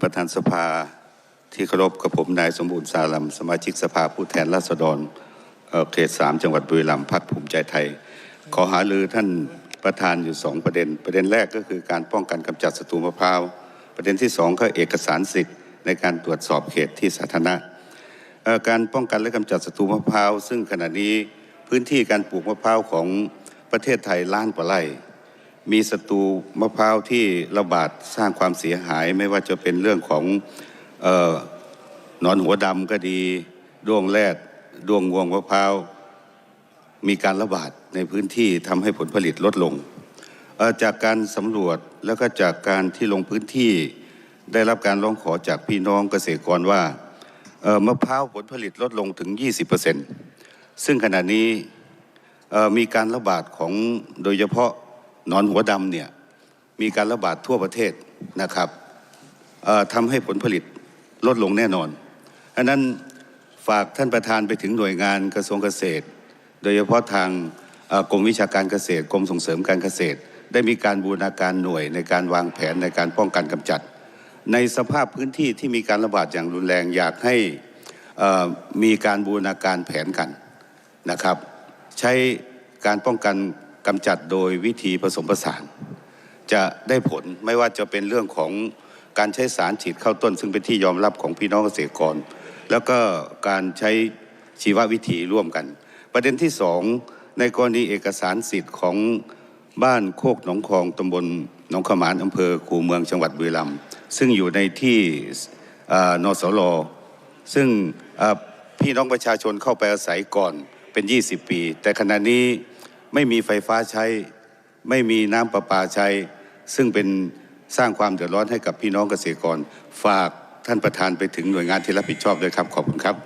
ประธานสภาที่เคารพกับผมนายสมบูรณ์สาลัมสมาชิกสภาผู้แทนราษฎรเขตสามจังหวัดบุรีรัมย์พรรคภูมิใจไทย ขอหารือท่านประธานอยู่สองประเด็น ประเด็นแรกก็คือการป้องกันกำจัดศัตรูมะพร้าว ประเด็นที่สองก็เอกสารสิทธิ์ในการตรวจสอบเขตที่สาธารณะการป้องกันและกำจัดศัตรูมะพร้าว ซึ่งขณะนี้พื้นที่การปลูกมะพร้าวของประเทศไทยล้านกว่าไร่ มีศัตรูมะพร้าวที่ระบาดสร้างความเสียหาย ไม่ว่าจะเป็นเรื่องของออหนอนหัวดำก็ดีด้วงแรดด้วงงวงมะพร้าวมีการระบาดในพื้นที่ทำให้ผลผลิตลดลง จากการสำรวจแล้วก็จากการที่ลงพื้นที่ได้รับการร้องขอจากพี่น้องเกษตรกรว่ามะพร้าวผลผลิตลดลงถึง 20%ซึ่งขณะนี้มีการระบาดของโดยเฉพาะ นอนหัวดำเนี่ยมีการระบาดทั่วประเทศนะครับทำให้ผลผลิตลดลงแน่นอนอันนั้นฝากท่านประธานไปถึงหน่วยงานกระทรวงเกษตร โดยเฉพาะทางกรมวิชาการเกษตรกรมส่งเสริมการเกษตร ได้มีการบูรณาการหน่วยในการวางแผนในการป้องกันกำจัด ในสภาพพื้นที่ที่มีการระบาดอย่างรุนแรงอยากให้มีการบูรณาการแผนกันนะครับ ใช้การป้องกัน กำจัดโดยวิธีผสมผสาน จะได้ผลไม่ว่าจะเป็นเรื่องของการใช้สารฉีดเข้าต้น ซึ่งเป็นที่ยอมรับของพี่น้องเกษตรกร แล้วก็การใช้ชีววิถีร่วมกัน ประเด็นที่สองในกรณีเอกสารสิทธิ์ของบ้านโคกหนองคองตำบลหนองขมานอำเภอคูเมืองจังหวัดบุรีรัมย์ซึ่งอยู่ในที่นสลซึ่งพี่น้องประชาชนเข้าไปอาศัยก่อนเป็น 20 ปี แต่ขณะนี้ ไม่มีไฟฟ้าใช้ ไม่มีน้ำประปาใช้ ซึ่งเป็นสร้างความเดือดร้อนให้กับพี่น้องเกษตรกร ฝากท่านประธานไปถึงหน่วยงานที่รับผิดชอบด้วยครับ ขอบคุณครับ